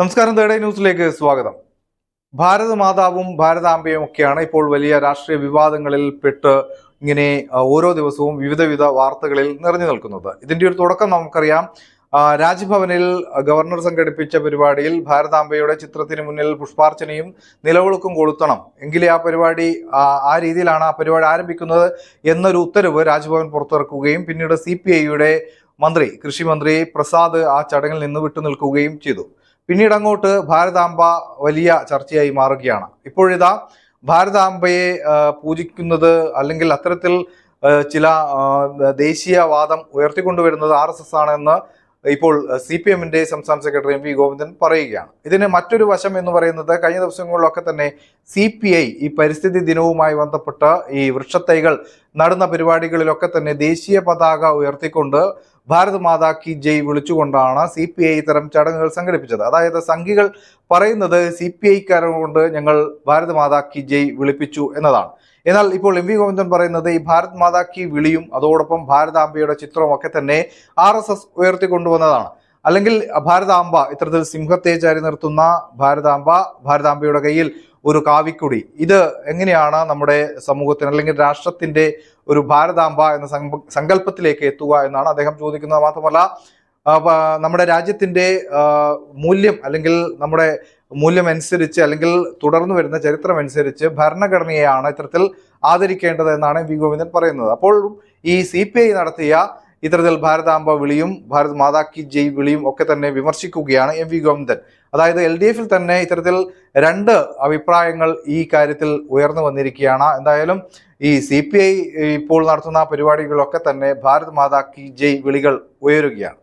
നമസ്കാരം തേർഡ് ന്യൂസിലേക്ക് സ്വാഗതം. ഭാരതമാതാവും ഭാരതാംബയും ഒക്കെയാണ് ഇപ്പോൾ വലിയ രാഷ്ട്രീയ വിവാദങ്ങളിൽ പെട്ട് ഇങ്ങനെ ഓരോ ദിവസവും വിവിധ വിധ വാർത്തകളിൽ നിറഞ്ഞു നിൽക്കുന്നത്. ഇതിന്റെ ഒരു തുടക്കം നമുക്കറിയാം. രാജ്ഭവനിൽ ഗവർണർ സംഘടിപ്പിച്ച പരിപാടിയിൽ ഭാരതാംബയുടെ ചിത്രത്തിന് മുന്നിൽ പുഷ്പാർച്ചനയും നിലവിളക്കും കൊളുത്തണം. എങ്കിലേ ആ പരിപാടി ആ, രീതിയിലാണ് ആ പരിപാടി ആരംഭിക്കുന്നത് എന്നൊരു ഉത്തരവ് രാജ്ഭവൻ പുറത്തിറക്കുകയും പിന്നീട് സി മന്ത്രി കൃഷിമന്ത്രി പ്രസാദ് ആ ചടങ്ങിൽ നിന്ന് വിട്ടുനിൽക്കുകയും ചെയ്തു. പിന്നീട് അങ്ങോട്ട് ഭാരതാംബ വലിയ ചർച്ചയായി മാറുകയാണ്. ഇപ്പോഴിതാ ഭാരതാംബയെ പൂജിക്കുന്നത് അല്ലെങ്കിൽ അത്തരത്തിൽ ചില ദേശീയവാദം ഉയർത്തിക്കൊണ്ടുവരുന്നത് ആർ എസ് എസ് ആണെന്ന് ഇപ്പോൾ സി പി എമ്മിന്റെ സംസ്ഥാന സെക്രട്ടറി എം വി ഗോവിന്ദൻ പറയുകയാണ്. ഇതിന് മറ്റൊരു വശം എന്ന് പറയുന്നത് കഴിഞ്ഞ ദിവസങ്ങളിലൊക്കെ തന്നെ സി പി ഐ ഈ പരിസ്ഥിതി ദിനവുമായി ബന്ധപ്പെട്ട് ഈ വൃക്ഷത്തൈകൾ നടുന്ന പരിപാടികളിലൊക്കെ തന്നെ ദേശീയ പതാക ഉയർത്തിക്കൊണ്ട് ഭാരത് മാതാ കി ജയ് വിളിച്ചുകൊണ്ടാണ് സി പി ഐ ഇത്തരം ചടങ്ങുകൾ സംഘടിപ്പിച്ചത്. അതായത് സംഘികൾ പറയുന്നത് സി പി ഐക്കാരെ കൊണ്ട് ഞങ്ങൾ ഭാരത് മാതാ കി ജയ് വിളിപ്പിച്ചു എന്നതാണ്. എന്നാൽ ഇപ്പോൾ എം വി ഗോവിന്ദൻ പറയുന്നത് ഈ ഭാരത് മാതാ കി വിളിയും അതോടൊപ്പം ഭാരതാംബയുടെ ചിത്രവും ഒക്കെ തന്നെ ആർ എസ് എസ് ഉയർത്തിക്കൊണ്ടുവന്നതാണ്. അല്ലെങ്കിൽ ഭാരതാംബ ഇത്തരത്തിൽ സിംഹത്തെ ചാരി നിർത്തുന്ന ഭാരതാംബ ഭാരതാംബയുടെ കയ്യിൽ ഒരു കാവിക്കുടി. ഇത് എങ്ങനെയാണ് നമ്മുടെ സമൂഹത്തിന് അല്ലെങ്കിൽ രാഷ്ട്രത്തിന്റെ ഒരു ഭാരതാംബ എന്ന സങ്ക- സങ്കല്പത്തിലേക്ക് എത്തുക എന്നാണ് അദ്ദേഹം ചോദിക്കുന്നത്. മാത്രമല്ല നമ്മുടെ രാജ്യത്തിന്റെ മൂല്യം അല്ലെങ്കിൽ നമ്മുടെ മൂല്യം അനുസരിച്ച് അല്ലെങ്കിൽ തുടർന്നു വരുന്ന ചരിത്രം അനുസരിച്ച് ഭരണഘടനയെയാണ് ഇത്തരത്തിൽ ആദരിക്കേണ്ടത് എന്നാണ് വി ഗോവിന്ദൻ പറയുന്നത്. അപ്പോൾ ഈ സി നടത്തിയ ഇത്തരത്തിൽ ഭാരതാംബ വിളിയും ഭാരത് മാതാ കി ജയ് വിളിയും ഒക്കെ തന്നെ വിമർശിക്കുകയാണ് എം വി ഗോവിന്ദൻ. അതായത് എൽ ഡി എഫിൽ തന്നെ ഇത്തരത്തിൽ രണ്ട് അഭിപ്രായങ്ങൾ ഈ കാര്യത്തിൽ ഉയർന്നു വന്നിരിക്കുകയാണ്. എന്തായാലും ഈ സി ഇപ്പോൾ നടത്തുന്ന പരിപാടികളൊക്കെ തന്നെ ഭാരത് മാതാ കി ജയ് വിളികൾ ഉയരുകയാണ്.